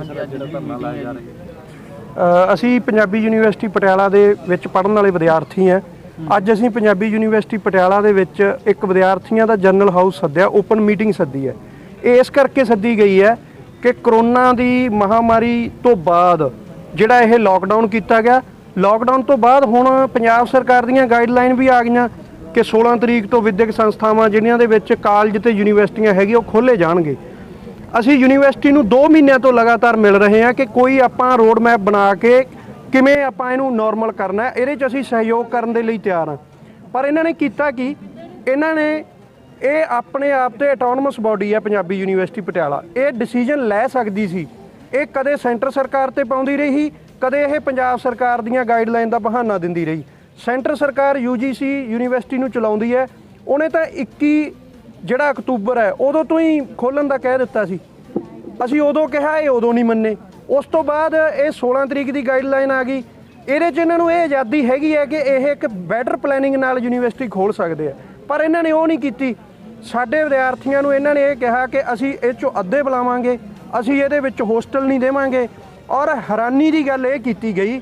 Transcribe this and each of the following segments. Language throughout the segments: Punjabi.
ਕੀ ਸਰ ਜਿਹੜਾ ਧਰਨਾ ਲਾਇਆ ਜਾ ਰਿਹਾ? ਹੈ ਅ, ਅਸੀਂ ਪੰਜਾਬੀ ਯੂਨੀਵਰਸਿਟੀ ਪਟਿਆਲਾ ਦੇ ਵਿੱਚ ਪੜ੍ਹਨ ਵਾਲੇ ਵਿਦਿਆਰਥੀ ਹਾਂ। ਅੱਜ ਅਸੀਂ ਪੰਜਾਬੀ ਯੂਨੀਵਰਸਿਟੀ ਪਟਿਆਲਾ ਦੇ ਵਿੱਚ ਇੱਕ ਵਿਦਿਆਰਥੀਆਂ ਦਾ ਜਨਰਲ ਹਾਊਸ ਸੱਦਿਆ ਓਪਨ ਮੀਟਿੰਗ ਸੱਦੀ ਹੈ। ਇਹ ਇਸ ਕਰਕੇ ਸੱਦੀ ਗਈ ਹੈ ਕਿ ਕਰੋਨਾ ਦੀ ਮਹਾਮਾਰੀ ਤੋਂ ਬਾਅਦ ਜਿਹੜਾ ਇਹ ਲੋਕਡਾਊਨ ਕੀਤਾ ਗਿਆ ਲੋਕਡਾਊਨ ਤੋਂ ਬਾਅਦ ਹੁਣ ਪੰਜਾਬ ਸਰਕਾਰ ਦੀਆਂ ਗਾਈਡਲਾਈਨ ਵੀ ਆ ਗਈਆਂ ਕਿ 16 ਤਰੀਕ ਤੋਂ ਵਿਦਿਅਕ ਸੰਸਥਾਵਾਂ ਜਿਹੜੀਆਂ ਦੇ ਵਿੱਚ ਕਾਲਜ ਤੇ ਯੂਨੀਵਰਸਿਟੀਆਂ ਹੈਗੀਆਂ ਉਹ ਖੋਲੇ ਜਾਣਗੇ। ਅਸੀਂ ਯੂਨੀਵਰਸਿਟੀ ਨੂੰ 2 ਮਹੀਨਿਆਂ ਤੋਂ ਲਗਾਤਾਰ ਮਿਲ ਰਹੇ ਹਾਂ ਕਿ ਕੋਈ ਆਪਾਂ ਰੋਡ ਮੈਪ ਬਣਾ ਕੇ ਕਿਵੇਂ ਆਪਾਂ ਇਹਨੂੰ ਨਾਰਮਲ ਕਰਨਾ ਹੈ, ਇਹਦੇ 'ਚ ਅਸੀਂ ਸਹਿਯੋਗ ਕਰਨ ਦੇ ਲਈ ਤਿਆਰ ਹਾਂ। ਪਰ ਇਹਨਾਂ ਨੇ ਕੀਤਾ ਕੀ? ਇਹਨਾਂ ਨੇ ਇਹ ਆਪਣੇ ਆਪ ਤੇ ਆਟੋਨਮਸ ਬਾਡੀ ਹੈ ਪੰਜਾਬੀ ਯੂਨੀਵਰਸਿਟੀ ਪਟਿਆਲਾ। ਇਹ ਡਿਸੀਜਨ ਲੈ ਸਕਦੀ ਸੀ। ਇਹ ਕਦੇ ਸੈਂਟਰ ਸਰਕਾਰ ਤੇ ਪਾਉਂਦੀ ਰਹੀ, ਕਦੇ ਇਹ ਪੰਜਾਬ ਸਰਕਾਰ ਦੀਆਂ ਗਾਈਡਲਾਈਨ ਦਾ ਬਹਾਨਾ ਦਿੰਦੀ ਰਹੀ। ਸੈਂਟਰ ਸਰਕਾਰ ਯੂਜੀਸੀ ਯੂਨੀਵਰਸਿਟੀ ਨੂੰ ਚਲਾਉਂਦੀ ਹੈ। ਉਹਨੇ ਤਾਂ 21 ਜਿਹੜਾ ਅਕਤੂਬਰ ਹੈ, ਉਦੋਂ ਤੋਂ ਹੀ ਖੋਲਣ ਦਾ ਕਹਿ ਦਿੱਤਾ ਸੀ। ਅਸੀਂ ਉਦੋਂ ਕਿਹਾ, ਇਹ ਉਦੋਂ ਨਹੀਂ ਮੰਨੇ। ਉਸ ਤੋਂ ਬਾਅਦ ਇਹ 16 ਤਰੀਕ ਦੀ ਗਾਈਡਲਾਈਨ ਆ ਗਈ। ਇਹਦੇ 'ਚ ਇਹਨਾਂ ਨੂੰ ਇਹ ਆਜ਼ਾਦੀ ਹੈਗੀ ਹੈ ਕਿ ਇਹ ਇੱਕ ਬੈਟਰ ਪਲੈਨਿੰਗ ਨਾਲ ਯੂਨੀਵਰਸਿਟੀ ਖੋਲ ਸਕਦੇ ਆ। ਪਰ ਇਹਨਾਂ ਨੇ ਉਹ ਨਹੀਂ ਕੀਤੀ। ਸਾਡੇ ਵਿਦਿਆਰਥੀਆਂ ਨੂੰ ਇਹਨਾਂ ਨੇ ਇਹ ਕਿਹਾ ਕਿ ਅਸੀਂ ਇਹ 'ਚੋਂ ਅੱਧੇ ਬੁਲਾਵਾਂਗੇ, ਅਸੀਂ ਇਹਦੇ ਵਿੱਚ ਹੋਸਟਲ ਨਹੀਂ ਦੇਵਾਂਗੇ। ਔਰ ਹੈਰਾਨੀ ਦੀ ਗੱਲ ਇਹ ਕੀਤੀ ਗਈ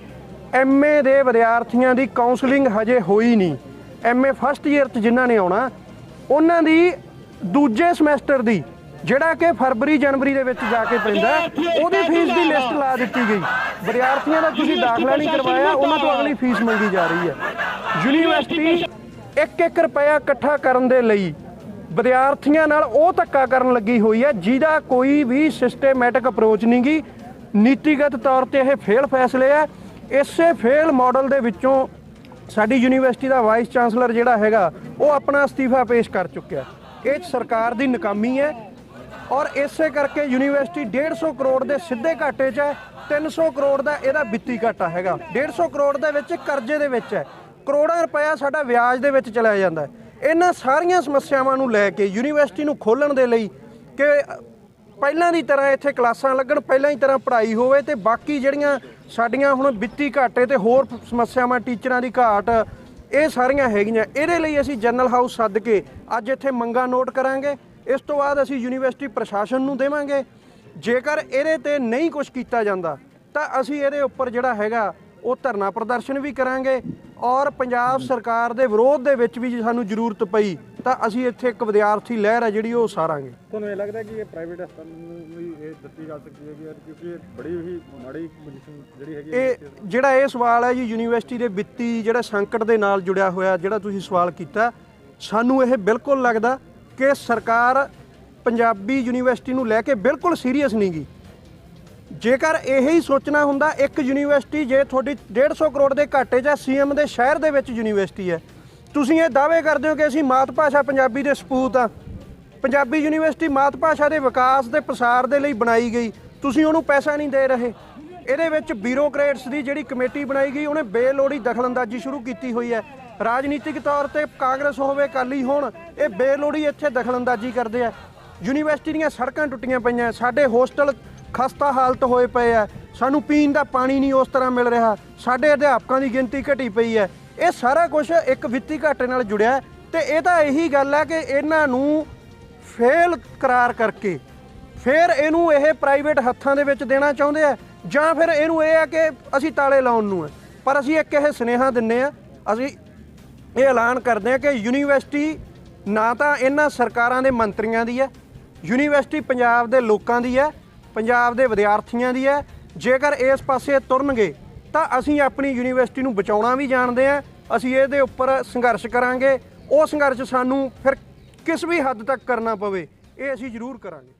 ਐਮਏ ਦੇ ਵਿਦਿਆਰਥੀਆਂ ਦੀ ਕਾਉਂਸਲਿੰਗ ਹਜੇ ਹੋਈ ਨਹੀਂ। ਐਮਏ ਫਸਟ ਈਅਰ 'ਚ ਜਿਨ੍ਹਾਂ ਨੇ ਆਉਣਾ, ਉਹਨਾਂ ਦੀ ਦੂਜੇ ਸਮੈਸਟਰ ਦੀ ਜਿਹੜਾ ਕਿ ਫਰਵਰੀ ਜਨਵਰੀ ਦੇ ਵਿੱਚ ਜਾ ਕੇ ਪੈਂਦਾ ਉਹਦੀ ਫੀਸ ਦੀ ਲਿਸਟ ਲਾ ਦਿੱਤੀ ਗਈ। ਵਿਦਿਆਰਥੀਆਂ ਦਾ ਤੁਸੀਂ ਦਾਖਲਾ ਨਹੀਂ ਕਰਵਾਇਆ ਉਹਨਾਂ ਤੋਂ ਅਗਲੀ ਫੀਸ ਮੰਗੀ ਜਾ ਰਹੀ ਹੈ। ਯੂਨੀਵਰਸਿਟੀ 1-1 ਰੁਪਇਆ ਇਕੱਠਾ ਕਰਨ ਦੇ ਲਈ ਵਿਦਿਆਰਥੀਆਂ ਨਾਲ ਉਹ ਧੱਕਾ ਕਰਨ ਲੱਗੀ ਹੋਈ ਹੈ ਜਿਹਦਾ ਕੋਈ ਵੀ ਸਿਸਟੇਮੈਟਿਕ ਅਪਰੋਚ ਨਹੀਂ ਗੀ। ਨੀਤੀਗਤ ਤੌਰ ਤੇ ਇਹ ਫੇਲ ਫੈਸਲੇ ਆ। ਇਸੇ ਫੇਲ ਮਾਡਲ ਦੇ ਵਿੱਚੋਂ ਸਾਡੀ ਯੂਨੀਵਰਸਿਟੀ ਦਾ ਵਾਈਸ ਚਾਂਸਲਰ ਜਿਹੜਾ ਹੈਗਾ ਉਹ ਆਪਣਾ ਅਸਤੀਫਾ ਪੇਸ਼ ਕਰ ਚੁੱਕਿਆ। ਇਹ ਸਰਕਾਰ ਦੀ ਨਾਕਾਮੀ ਹੈ ਔਰ ਇਸੇ ਕਰਕੇ ਯੂਨੀਵਰਸਿਟੀ 150 ਕਰੋੜ ਦੇ ਸਿੱਧੇ ਘਾਟੇ 'ਚ ਹੈ 300 ਕਰੋੜ ਦਾ ਇਹਦਾ ਵਿੱਤੀ ਘਾਟਾ ਹੈਗਾ। 150 ਕਰੋੜ ਦੇ ਵਿੱਚ ਕਰਜ਼ੇ ਦੇ ਵਿੱਚ ਹੈ। ਕਰੋੜਾਂ ਰੁਪਇਆ ਸਾਡਾ ਵਿਆਜ ਦੇ ਵਿੱਚ ਚਲਾ ਜਾਂਦਾ ਇਹਨਾਂ ਸਾਰੀਆਂ ਸਮੱਸਿਆਵਾਂ ਨੂੰ ਲੈ ਕੇ ਯੂਨੀਵਰਸਿਟੀ ਨੂੰ ਖੋਲਣ ਦੇ ਲਈ ਕਿ ਪਹਿਲਾਂ ਦੀ ਤਰ੍ਹਾਂ ਇੱਥੇ ਕਲਾਸਾਂ ਲੱਗਣ, ਪਹਿਲਾਂ ਦੀ ਤਰ੍ਹਾਂ ਪੜ੍ਹਾਈ ਹੋਵੇ ਤੇ ਬਾਕੀ ਜਿਹੜੀਆਂ ਸਾਡੀਆਂ ਹੁਣ ਵਿੱਤੀ ਘਾਟੇ ਤੇ ਹੋਰ ਸਮੱਸਿਆਵਾਂ, ਟੀਚਰਾਂ ਦੀ ਘਾਟ ਇਹ ਸਾਰੀਆਂ ਹੈਗੀਆਂ। ਇਹਦੇ ਲਈ ਅਸੀਂ ਜਨਰਲ ਹਾਊਸ ਸੱਦ ਕੇ ਅੱਜ ਇੱਥੇ ਮੰਗਾਂ ਨੋਟ ਕਰਾਂਗੇ। ਇਸ ਤੋਂ ਬਾਅਦ ਅਸੀਂ ਯੂਨੀਵਰਸਿਟੀ ਪ੍ਰਸ਼ਾਸਨ ਨੂੰ ਦੇਵਾਂਗੇ। ਜੇਕਰ ਇਹਦੇ ਤੇ ਨਹੀਂ ਕੁਝ ਕੀਤਾ ਜਾਂਦਾ, ਤਾਂ ਅਸੀਂ ਇਹਦੇ ਉੱਪਰ ਜਿਹੜਾ ਹੈਗਾ, ਉਹ ਧਰਨਾ ਪ੍ਰਦਰਸ਼ਨ ਵੀ ਕਰਾਂਗੇ। ਔਰ ਪੰਜਾਬ ਸਰਕਾਰ ਦੇ ਵਿਰੋਧ ਦੇ ਵਿੱਚ ਵੀ ਜੇ ਸਾਨੂੰ ਜ਼ਰੂਰਤ ਪਈ ਤਾਂ ਅਸੀਂ ਇੱਥੇ ਇੱਕ ਵਿਦਿਆਰਥੀ ਲਹਿਰ ਹੈ ਜਿਹੜੀ ਉਹ ਸਾਰਾਂਗੇ ਤੁਹਾਨੂੰ ਇਹ ਲੱਗਦਾ ਕਿ ਇਹ ਪ੍ਰਾਈਵੇਟ ਹਸਪਤਾਲ ਨੂੰ ਵੀ ਇਹ ਦਿੱਤੀ ਜਾ ਸਕਦੀ ਹੈ? ਕਿ ਕਿਉਂਕਿ ਇਹ ਬੜੀ ਹੀ ਮਾੜੀ ਕੰਡੀਸ਼ਨ ਜਿਹੜੀ ਹੈਗੀ ਇਹ ਜਿਹੜਾ ਇਹ ਸਵਾਲ ਹੈ ਜੀ ਯੂਨੀਵਰਸਿਟੀ ਦੇ ਵਿੱਤੀ ਜਿਹੜਾ ਸੰਕਟ ਦੇ ਨਾਲ ਜੁੜਿਆ ਹੋਇਆ ਜਿਹੜਾ ਤੁਸੀਂ ਸਵਾਲ ਕੀਤਾ ਸਾਨੂੰ ਇਹ ਬਿਲਕੁਲ ਲੱਗਦਾ ਕਿ ਸਰਕਾਰ ਪੰਜਾਬੀ ਯੂਨੀਵਰਸਿਟੀ ਨੂੰ ਲੈ ਕੇ ਬਿਲਕੁਲ ਸੀਰੀਅਸ ਨਹੀਂ ਗੀ ਜੇਕਰ ਇਹ ਹੀ ਸੋਚਣਾ ਹੁੰਦਾ, ਇੱਕ ਯੂਨੀਵਰਸਿਟੀ ਜੇ ਤੁਹਾਡੀ 150 ਕਰੋੜ ਦੇ ਘਾਟੇ 'ਚ ਸੀਐਮ ਦੇ ਸ਼ਹਿਰ ਦੇ ਵਿੱਚ ਯੂਨੀਵਰਸਿਟੀ ਹੈ। ਤੁਸੀਂ ਇਹ ਦਾਅਵੇ ਕਰਦੇ ਹੋ ਕਿ ਅਸੀਂ ਮਾਤ ਭਾਸ਼ਾ ਪੰਜਾਬੀ ਦੇ ਸਪੂਤ ਆ ਪੰਜਾਬੀ ਯੂਨੀਵਰਸਿਟੀ ਮਾਤ ਭਾਸ਼ਾ ਦੇ ਵਿਕਾਸ ਤੇ ਪ੍ਰਸਾਰ ਦੇ ਲਈ ਬਣਾਈ ਗਈ। ਤੁਸੀਂ ਉਹਨੂੰ ਪੈਸਾ ਨਹੀਂ ਦੇ ਰਹੇ। ਇਹਦੇ ਵਿੱਚ ਬਿਊਰੋਕਰੇਟਸ ਦੀ ਜਿਹੜੀ ਕਮੇਟੀ ਬਣਾਈ ਗਈ, ਉਹਨੇ ਬੇਲੋੜੀ ਦਖਲਅੰਦਾਜ਼ੀ ਸ਼ੁਰੂ ਕੀਤੀ ਹੋਈ ਹੈ। ਰਾਜਨੀਤਿਕ ਤੌਰ ਤੇ ਕਾਂਗਰਸ ਹੋਵੇ, ਅਕਾਲੀ ਹੋਣ, ਇਹ ਬੇਲੋੜੀ ਇੱਥੇ ਦਖਲਅੰਦਾਜ਼ੀ ਕਰਦੇ ਆ। ਯੂਨੀਵਰਸਿਟੀ ਦੀਆਂ ਸੜਕਾਂ ਟੁੱਟੀਆਂ ਪਈਆਂ, ਸਾਡੇ ਹੋਸਟਲ ਖਸਤਾ ਹਾਲਤ ਹੋਏ ਪਏ ਆ। ਸਾਨੂੰ ਪੀਣ ਦਾ ਪਾਣੀ ਨਹੀਂ ਉਸ ਤਰ੍ਹਾਂ ਮਿਲ ਰਿਹਾ। ਸਾਡੇ ਅਧਿਆਪਕਾਂ ਦੀ ਗਿਣਤੀ ਘਟੀ ਪਈ ਹੈ। ਇਹ ਸਾਰਾ ਕੁਝ ਇੱਕ ਵਿੱਤੀ ਘਾਟੇ ਨਾਲ ਜੁੜਿਆ ਹੈ ਤੇ ਇਹ ਤਾਂ ਇਹੀ ਗੱਲ ਹੈ ਕਿ ਇਹਨਾਂ ਨੂੰ ਫੇਲ ਕਰਾਰ ਕਰਕੇ ਫਿਰ ਇਹਨੂੰ ਇਹ ਪ੍ਰਾਈਵੇਟ ਹੱਥਾਂ ਦੇ ਵਿੱਚ ਦੇਣਾ ਚਾਹੁੰਦੇ ਆ ਜਾਂ ਫਿਰ ਇਹਨੂੰ ਇਹ ਆ ਕਿ ਅਸੀਂ ਤਾਲੇ ਲਾਉਣ ਨੂੰ ਹੈ ਪਰ ਅਸੀਂ ਇੱਕ ਇਹ ਸੁਨੇਹਾ ਦਿੰਨੇ ਆ, ਅਸੀਂ ਇਹ ਐਲਾਨ ਕਰਦੇ ਆ ਕਿ ਯੂਨੀਵਰਸਿਟੀ ਨਾ ਤਾਂ ਇਹਨਾਂ ਸਰਕਾਰਾਂ ਦੇ ਮੰਤਰੀਆਂ ਦੀ ਹੈ, ਯੂਨੀਵਰਸਿਟੀ ਪੰਜਾਬ ਦੇ ਲੋਕਾਂ ਦੀ ਹੈ ਪੰਜਾਬ ਦੇ ਵਿਦਿਆਰਥੀਆਂ ਦੀ ਹੈ। ਜੇਕਰ ਇਸ ਪਾਸੇ ਤੁਰਨਗੇ, ਤਾਂ ਅਸੀਂ ਆਪਣੀ ਯੂਨੀਵਰਸਿਟੀ ਨੂੰ ਬਚਾਉਣਾ ਵੀ ਜਾਣਦੇ ਆ ਅਸੀਂ ਇਹਦੇ ਉੱਪਰ ਸੰਘਰਸ਼ ਕਰਾਂਗੇ। ਉਹ ਸੰਘਰਸ਼ ਸਾਨੂੰ ਫਿਰ ਕਿਸ ਵੀ ਹੱਦ ਤੱਕ ਕਰਨਾ ਪਵੇ, ਇਹ ਅਸੀਂ ਜ਼ਰੂਰ ਕਰਾਂਗੇ।